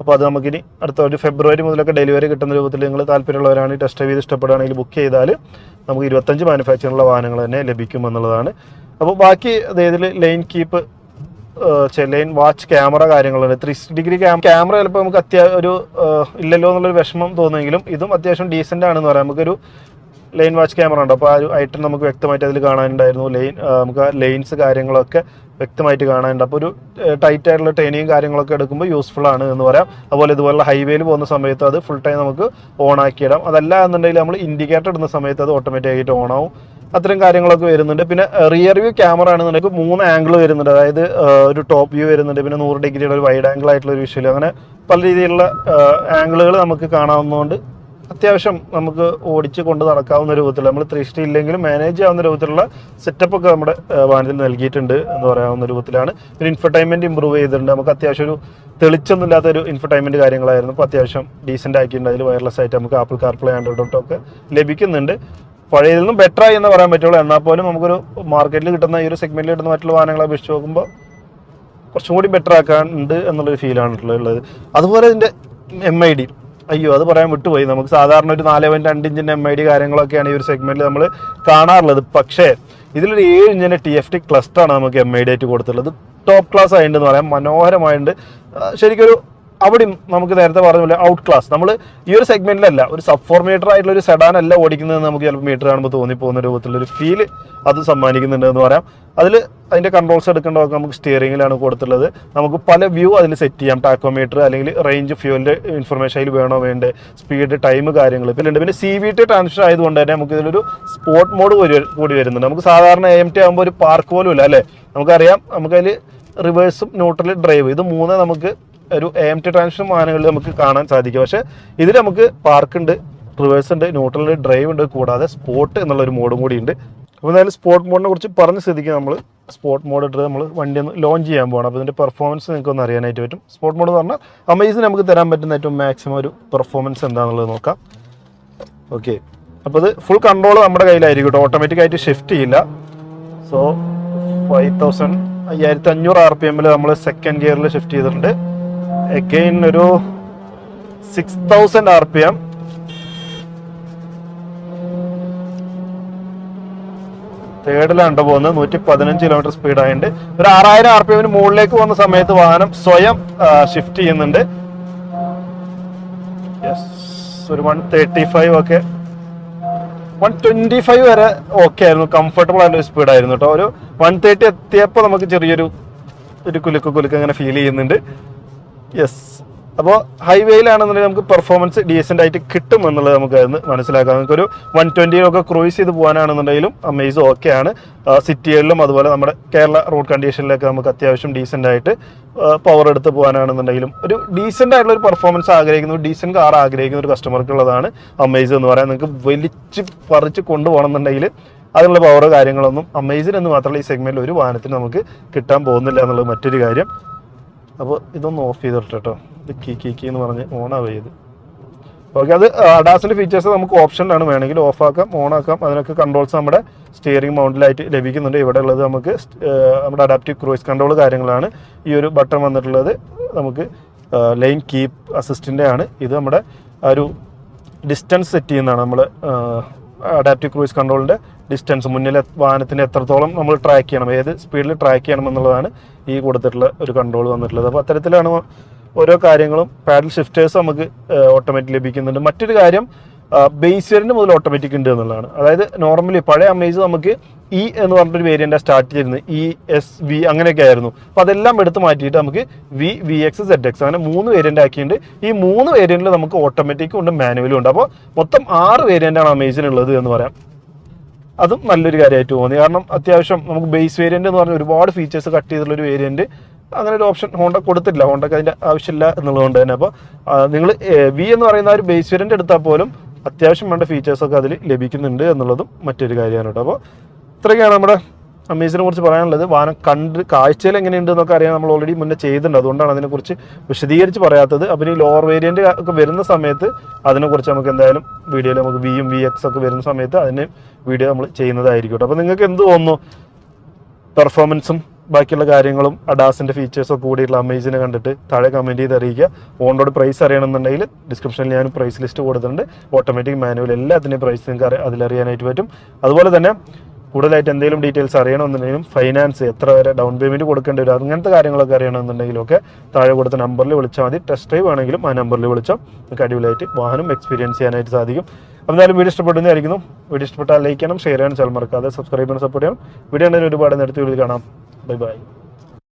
അപ്പോൾ അത് നമുക്കിനി അടുത്ത ഒരു ഫെബ്രുവരി മുതലൊക്കെ ഡെലിവറി കിട്ടുന്ന രൂപത്തിൽ നിങ്ങൾ താല്പര്യമുള്ളവരാണ് ടെസ്റ്റ് ചെയ്ത് ഇഷ്ടപ്പെടുകയാണെങ്കിൽ ബുക്ക് ചെയ്താൽ നമുക്ക് ഇരുപത്തഞ്ച് മാനുഫാക്ചറിനുള്ള വാഹനങ്ങൾ തന്നെ ലഭിക്കും എന്നുള്ളതാണ്. അപ്പോൾ ബാക്കി അതായത് lane keep lane watch camera കാര്യങ്ങളുണ്ട്. ത്രീ ഡിഗ്രി ക്യാമറ ചിലപ്പോൾ നമുക്ക് അത്യാ ഒരു ഇല്ലല്ലോ എന്നുള്ളൊരു വിഷമം തോന്നുമെങ്കിലും ഇതും അത്യാവശ്യം ഡീസന്റ് ആണെന്ന് പറയാം. നമുക്കൊരു ലൈൻ വാച്ച് ക്യാമറ ഉണ്ട്. അപ്പോൾ ആ ഒരു ഐറ്റം നമുക്ക് വ്യക്തമായിട്ട് അതിൽ കാണാനുണ്ടായിരുന്നു. ലൈൻ നമുക്ക് ആ ലൈൻസ് കാര്യങ്ങളൊക്കെ വ്യക്തമായിട്ട് കാണാനുണ്ട്. അപ്പോൾ ഒരു ടൈറ്റ് ആയിട്ടുള്ള ട്രെയിനിങ് കാര്യങ്ങളൊക്കെ എടുക്കുമ്പോൾ യൂസ്ഫുൾ ആണ് എന്ന് പറയാം. അതുപോലെ ഇതുപോലെ ഹൈവേയിൽ പോകുന്ന സമയത്ത് അത് ഫുൾ ടൈം നമുക്ക് ഓൺ ആക്കിയിടാം അതല്ല എന്നുണ്ടെങ്കിൽ നമ്മൾ ഇൻഡിക്കേറ്റർ ഇടുന്ന സമയത്ത് അത് ഓട്ടോമാറ്റിക് ആയിട്ട് ഓൺ ആവും. അത്തരം കാര്യങ്ങളൊക്കെ വരുന്നുണ്ട്. പിന്നെ റിയർ വ്യൂ ക്യാമറ ആണെന്നുണ്ടെങ്കിൽ മൂന്ന് ആംഗിൾ വരുന്നുണ്ട്. അതായത് ഒരു ടോപ്പ് വ്യൂ വരുന്നുണ്ട്. പിന്നെ നൂറ് ഡിഗ്രിയുടെ ഒരു വൈഡ് ആംഗിൾ ആയിട്ടുള്ള ഒരു വിഷ്വൽ അങ്ങനെ പല രീതിയിലുള്ള ആംഗിളുകൾ നമുക്ക് കാണാവുന്നതുകൊണ്ട് അത്യാവശ്യം നമുക്ക് ഓടിച്ച് കൊണ്ട് നടക്കാവുന്ന രൂപത്തിൽ നമ്മൾ ത്രീ ഇല്ലെങ്കിലും മാനേജ് ചെയ്യാവുന്ന രൂപത്തിലുള്ള സെറ്റപ്പ് ഒക്കെ നമ്മുടെ വാഹനത്തിൽ നൽകിയിട്ടുണ്ട് എന്ന് പറയാവുന്ന രൂപത്തിലാണ്. ഒരു ഇൻഫർടൈൻമെന്റ് ഇമ്പ്രൂവ് ചെയ്തിട്ടുണ്ട്. നമുക്ക് അത്യാവശ്യം ഒരു തെളിച്ചൊന്നും ഇല്ലാത്ത ഒരു ഇൻഫർടൈൻമെന്റ് കാര്യങ്ങളായിരുന്നു. അപ്പോൾ അത്യാവശ്യം ഡീസെന്റ് ആക്കിയിട്ടുണ്ട് അതിൽ വയർലെസ് ആയിട്ട് നമുക്ക് ആപ്പിൾ കാർപ്ലേ ആൻഡ്രോയിഡ് ഒക്കെ ലഭിക്കുന്നുണ്ട്. പഴയതിൽ നിന്നും ബെറ്റർ ആയി എന്ന് പറയാൻ പറ്റുള്ളൂ. എന്നാൽ പോലും നമുക്കൊരു മാർക്കറ്റിൽ കിട്ടുന്ന ഈ ഒരു സെഗ്മെന്റിൽ കിട്ടുന്ന മറ്റുള്ള വാഹനങ്ങളെ അപേക്ഷിച്ച് നോക്കുമ്പോൾ കുറച്ചും കൂടി ബെറ്റർ ആക്കാനുണ്ട് എന്നുള്ളൊരു ഫീലാണ് ഉള്ളത്. അതുപോലെ ഇതിന്റെ എം ഐ ഡി അയ്യോ അത് പറയാൻ വിട്ടുപോയി. നമുക്ക് സാധാരണ ഒരു നാല് പോയിന്റ് രണ്ട് ഇഞ്ചിന്റെ എം ഐ ഡി കാര്യങ്ങളൊക്കെയാണ് ഈ ഒരു സെഗ്മെന്റിൽ നമ്മൾ കാണാറുള്ളത്. പക്ഷേ ഇതിലൊരു ഏഴ് ഇഞ്ചിന്റെ ടി എഫ് ടി ക്ലസ്റ്റർ ആണ് നമുക്ക് എം ഐ ഡി ആയിട്ട് കൊടുത്തിട്ടുള്ളത്. ടോപ്പ് ക്ലാസ് ആയിട്ടുണ്ടെന്ന് പറയാം. മനോഹരമായിട്ടുണ്ട്. ശരിക്കൊരു അവിടെയും നമുക്ക് നേരത്തെ പറഞ്ഞ പോലെ ഔട്ട് ക്ലാസ് നമ്മൾ ഈ ഒരു സെഗ്മെന്റിലല്ല ഒരു സബ് ഫോർ മീറ്റർ ആയിട്ടുള്ള ഒരു സെഡാൻ അല്ല ഓടിക്കുന്നത് നമുക്ക് ചിലപ്പോൾ മീറ്റർ കാണുമ്പോൾ തോന്നിപ്പോകുന്ന രൂപത്തിലുള്ള ഒരു ഫീൽ അത് സമ്മാനിക്കുന്നുണ്ട് എന്ന് പറയാം. അതിൽ അതിന്റെ കൺട്രോൾസ് എടുക്കേണ്ടതൊക്കെ നമുക്ക് സ്റ്റിയറിംഗിലാണ് കൊടുത്തിട്ടുള്ളത്. നമുക്ക് പല വ്യൂ അതിൽ സെറ്റ് ചെയ്യാം. ടാക്കോമീറ്റർ അല്ലെങ്കിൽ റേഞ്ച് ഫ്യൂലിന്റെ ഇൻഫർമേഷൻ അതിൽ വേണോ വേണ്ടേ സ്പീഡ് ടൈം കാര്യങ്ങൾ പിന്നെ ഉണ്ട് പിന്നെ സി വി ടി ട്രാൻസ്ഫർ ആയതുകൊണ്ട് തന്നെ നമുക്ക് ഇതിലൊരു സ്പോർട്ട് മോഡ് കൂടി വരുന്നുണ്ട്. നമുക്ക് സാധാരണ എം ടി ആകുമ്പോൾ ഒരു പാർക്ക് പോലും ഇല്ല അല്ലേ? നമുക്കറിയാം നമുക്കതിൽ റിവേഴ്സും ന്യൂട്രൽ ഡ്രൈവ് ഇത് മൂന്ന് നമുക്ക് ഒരു എ ടി ട്രാൻസ്മിഷൻ വാഹനങ്ങളിൽ നമുക്ക് കാണാൻ സാധിക്കും. പക്ഷേ ഇതിൽ നമുക്ക് പാർക്ക് ഉണ്ട് റിവേഴ്സ് ഉണ്ട് ന്യൂട്രൽ ഉണ്ട് ഡ്രൈവ് ഉണ്ട് കൂടാതെ സ്പോട്ട് എന്നുള്ള ഒരു മോഡും കൂടി ഉണ്ട് അപ്പോൾ എന്തായാലും സ്പോട്ട് മോഡിനെ കുറിച്ച് പറഞ്ഞ സ്ഥിതിക്ക് നമ്മൾ സ്പോട്ട് മോഡ് ഇട്ട് നമ്മൾ വണ്ടി ഒന്ന് ലോഞ്ച് ചെയ്യാൻ പോകണം അപ്പോൾ ഇതിന്റെ പെർഫോമൻസ് നിങ്ങൾക്ക് ഒന്ന് അറിയാനായിട്ട് പറ്റും. സ്പോട്ട് മോഡ് എന്ന് പറഞ്ഞാൽ അമേസിന് നമുക്ക് തരാൻ പറ്റുന്ന ഏറ്റവും മാക്സിമം ഒരു പെർഫോമൻസ് എന്താണെന്നുള്ളത് നോക്കാം. ഓക്കെ അപ്പോൾ ഇത് ഫുൾ കൺട്രോൾ നമ്മുടെ കയ്യിലായിരിക്കും കേട്ടോ. ഓട്ടോമാറ്റിക് ആയിട്ട് ഷിഫ്റ്റ് ചെയ്യില്ല. സോ ഫൈവ് തൗസൻഡ് അയ്യായിരത്തി അഞ്ഞൂറ് ആർ പി എമ്മിൽ നമ്മൾ സെക്കൻഡ് ഗിയറിൽ ഷിഫ്റ്റ് ചെയ്തിട്ടുണ്ട്. എഗെയിൻ ഒരു six thousand R P M തേർഡിലാണ് പോകുന്നത് നൂറ്റി പതിനഞ്ച് കിലോമീറ്റർ സ്പീഡ് ആയതുകൊണ്ട് ഒരു ആറായിരം ആർ പി എമ്മിന് മുകളിലേക്ക് പോകുന്ന സമയത്ത് വാഹനം സ്വയം ഷിഫ്റ്റ് ചെയ്യുന്നുണ്ട്. ഒരു വൺ തേർട്ടി ഫൈവ് ഒക്കെ. വൺ ട്വന്റി ഫൈവ് വരെ ഓക്കെ ആയിരുന്നു. കംഫർട്ടബിൾ ആയിട്ടുള്ള സ്പീഡ് ആയിരുന്നു കേട്ടോ. ഒരു വൺ തേർട്ടി എത്തിയപ്പോൾ നമുക്ക് ചെറിയൊരു ഒരു കുലുക്ക് കുലുക്ക് അങ്ങനെ ഫീൽ ചെയ്യുന്നുണ്ട്. യെസ് അപ്പോൾ ഹൈവേയിലാണെന്നുണ്ടെങ്കിൽ നമുക്ക് പെർഫോമൻസ് ഡീസന്റ് ആയിട്ട് കിട്ടും എന്നുള്ളത് നമുക്ക് അതിന് മനസ്സിലാക്കാം. നമുക്കൊരു വൺ ട്വന്റിയിലൊക്കെ ക്രൂയിസ് ചെയ്ത് പോകാനാണെന്നുണ്ടെങ്കിലും അമേസ് ഓക്കെ ആണ്. സിറ്റികളിലും അതുപോലെ നമ്മുടെ കേരള റോഡ് കണ്ടീഷനിലൊക്കെ നമുക്ക് അത്യാവശ്യം ഡീസന്റ് ആയിട്ട് പവർ എടുത്ത് പോകാനാണെന്നുണ്ടെങ്കിലും ഒരു ഡീസന്റ് ആയിട്ടുള്ള ഒരു പെർഫോമൻസ് ആഗ്രഹിക്കുന്ന ഒരു ഡീസന്റ് കാർ ആഗ്രഹിക്കുന്ന ഒരു കസ്റ്റമർക്കുള്ളതാണ് അമേസ് എന്ന് പറയാൻ നിങ്ങൾക്ക് വലിച്ച് പറിച്ച് കൊണ്ടുപോകണമെന്നുണ്ടെങ്കിൽ അതിനുള്ള പവർ കാര്യങ്ങളൊന്നും അമേസിൻ എന്ന് മാത്രമല്ല ഈ സെഗ്മെന്റിൽ ഒരു വാഹനത്തിന് നമുക്ക് കിട്ടാൻ പോകുന്നില്ല എന്നുള്ളത് മറ്റൊരു കാര്യം. അപ്പോൾ ഇതൊന്ന് ഓഫ് ചെയ്തിട്ട് കേട്ടോ ഇത് കീ കീ കീ എന്ന് പറഞ്ഞ് ഓണാവ് ചെയ്ത്. ഓക്കെ അത് അഡാസിന്റെ ഫീച്ചേഴ്സ് നമുക്ക് ഓപ്ഷനിലാണ് വേണമെങ്കിൽ ഓഫ് ആക്കാം ഓൺ ആക്കാം. അതിനൊക്കെ കൺട്രോൾസ് നമ്മുടെ സ്റ്റിയറിംഗ് മൗണ്ടിലായിട്ട് ലഭിക്കുന്നുണ്ട്. ഇവിടെ ഉള്ളത് നമുക്ക് നമ്മുടെ അഡാപ്റ്റീവ് ക്രൂയിസ് കൺട്രോൾ കാര്യങ്ങളാണ്. ഈ ഒരു ബട്ടൺ വന്നിട്ടുള്ളത് നമുക്ക് ലൈൻ കീപ്പ് അസിസ്റ്റന്റെ ആണ്. ഇത് നമ്മുടെ ഒരു ഡിസ്റ്റൻസ് സെറ്റ് ചെയ്യുന്നതാണ് നമ്മൾ അഡാപ്റ്റീവ് ക്രൂയിസ് കൺട്രോളിന്റെ ഡിസ്റ്റൻസ് മുന്നിലെ വാഹനത്തിന് എത്രത്തോളം നമ്മൾ ട്രാക്ക് ചെയ്യണം ഏത് സ്പീഡിൽ ട്രാക്ക് ചെയ്യണം എന്നുള്ളതാണ് ഈ കൊടുത്തിട്ടുള്ള ഒരു കൺട്രോൾ വന്നിട്ടുള്ളത്. അപ്പോൾ അത്തരത്തിലാണ് ഓരോ കാര്യങ്ങളും പാഡൽ ഷിഫ്റ്റേഴ്സ് നമുക്ക് ഓട്ടോമാറ്റിക് ലഭിക്കുന്നുണ്ട്. മറ്റൊരു കാര്യം ബേസ് മുതൽ ഓട്ടോമാറ്റിക് ഉണ്ട് എന്നുള്ളതാണ്. അതായത് നോർമലി പഴയ അമേസ് നമുക്ക് ഇ എന്ന് പറഞ്ഞൊരു വേരിയന്റ് സ്റ്റാർട്ട് ചെയ്തിരുന്നത് ഇ എസ് വി അങ്ങനെയൊക്കെ ആയിരുന്നു. അപ്പോൾ അതെല്ലാം എടുത്ത് മാറ്റിയിട്ട് നമുക്ക് V V X Z X അങ്ങനെ മൂന്ന് വേരിയന്റ് ആക്കിയിട്ടുണ്ട്. ഈ മൂന്ന് വേരിയന്റിൽ നമുക്ക് ഓട്ടോമാറ്റിക്കും ഉണ്ട് മാനുവലും ഉണ്ട്. അപ്പോൾ മൊത്തം ആറ് വേരിയന്റാണ് അമേസിനുള്ളത് എന്ന് പറയാം. അതും നല്ലൊരു കാര്യമായിട്ട് തോന്നി. കാരണം അത്യാവശ്യം നമുക്ക് ബേസ് വേരിയന്റ് എന്ന് പറഞ്ഞാൽ ഒരുപാട് ഫീച്ചേഴ്സ് കട്ട് ചെയ്തിട്ടുള്ള ഒരു വേരിയന്റ് അങ്ങനെ ഒരു ഓപ്ഷൻ ഹോണ്ട കൊടുത്തിട്ടില്ല. ഹോണ്ടക്ക് അതിന്റെ ആവശ്യമില്ല എന്നുള്ളതുകൊണ്ട് തന്നെ. അപ്പോൾ നിങ്ങൾ വി എന്ന് പറയുന്ന ഒരു ബേസ് വേരിയന്റ് എടുത്താൽ പോലും അത്യാവശ്യം വേണ്ട ഫീച്ചേഴ്സൊക്കെ അതിൽ ലഭിക്കുന്നുണ്ട് എന്നുള്ളതും മറ്റൊരു കാര്യമാണ് കേട്ടോ. അപ്പോൾ ഇത്രയൊക്കെയാണ് നമ്മുടെ അമേസിനെ കുറിച്ച് പറയാനുള്ളത്. വാഹനം കണ്ട് കാഴ്ചയിൽ എങ്ങനെയുണ്ട് എന്നൊക്കെ അറിയാൻ നമ്മൾ ഓൾറെഡി മുന്നേ ചെയ്തിട്ടുണ്ട്. അതുകൊണ്ടാണ് അതിനെക്കുറിച്ച് വിശദീകരിച്ച് പറയാത്തത്. അപ്പം ഈ ലോവർ വേരിയന്റ് ഒക്കെ വരുന്ന സമയത്ത് അതിനെക്കുറിച്ച് നമുക്ക് എന്തായാലും വീഡിയോയിൽ നമുക്ക് വിയും വി എക്സ് ഒക്കെ വരുന്ന സമയത്ത് അതിന് വീഡിയോ നമ്മൾ ചെയ്യുന്നതായിരിക്കും കേട്ടോ. അപ്പോൾ നിങ്ങൾക്ക് എന്ത് തോന്നുന്നു? പെർഫോമൻസും ബാക്കിയുള്ള കാര്യങ്ങളും അഡാസിന്റെ ഫീച്ചേഴ്സ് കൂടിയിട്ടുള്ള അമേസിനെ കണ്ടിട്ട് താഴെ കമന്റ് ചെയ്ത് അറിയിക്കുക. ഓൺറോഡ് പ്രൈസ് അറിയണമെന്നുണ്ടെങ്കിൽ ഡിസ്ക്രിപ്ഷനിൽ ഞാൻ പ്രൈസ് ലിസ്റ്റ് കൊടുത്തിട്ടുണ്ട്. ഓട്ടോമാറ്റിക് മാനുവൽ എല്ലാത്തിന്റെയും പ്രൈസ് നിങ്ങൾക്ക് അതിലറിയാനായിട്ട് പറ്റും. അതുപോലെ തന്നെ കൂടുതലായിട്ട് എന്തെങ്കിലും ഡീറ്റെയിൽസ് അറിയണമെന്നുണ്ടെങ്കിലും ഫൈനാൻസ് എത്ര വരെ ഡൗൺ പേയ്മെന്റ് കൊടുക്കേണ്ടി വരും അങ്ങനത്തെ കാര്യങ്ങളൊക്കെ അറിയണമെന്നുണ്ടെങ്കിലും ഒക്കെ താഴെ കൊടുത്ത നമ്പറിൽ വിളിച്ചാൽ മതി. ടെസ്റ്റ് ഡ്രൈവ് ആണെങ്കിലും ആ നമ്പറിൽ വിളിച്ചാൽ നിങ്ങൾക്ക് അടിപൊളിയായിട്ട് വാഹനം എക്സ്പീരിയൻസ് ചെയ്യാനായിട്ട് സാധിക്കും. അപ്പോൾ എന്തായാലും വീഡിയോ ഇഷ്ടപ്പെടുന്നതായിരിക്കുന്നു വീഡിയോ ഇഷ്ടപ്പെട്ടാൽ ലൈക്ക് ചെയ്യണം ഷെയർ ചെയ്യാനും ചില മറക്കാതെ സബ്സ്ക്രൈബ് ചെയ്യാൻ സപ്പോർട്ട് ചെയ്യണം. വീഡിയോ ഉണ്ടെങ്കിൽ ഒരുപാട് നേരത്തെ വീഡിയോ കാണാം. Bye-bye.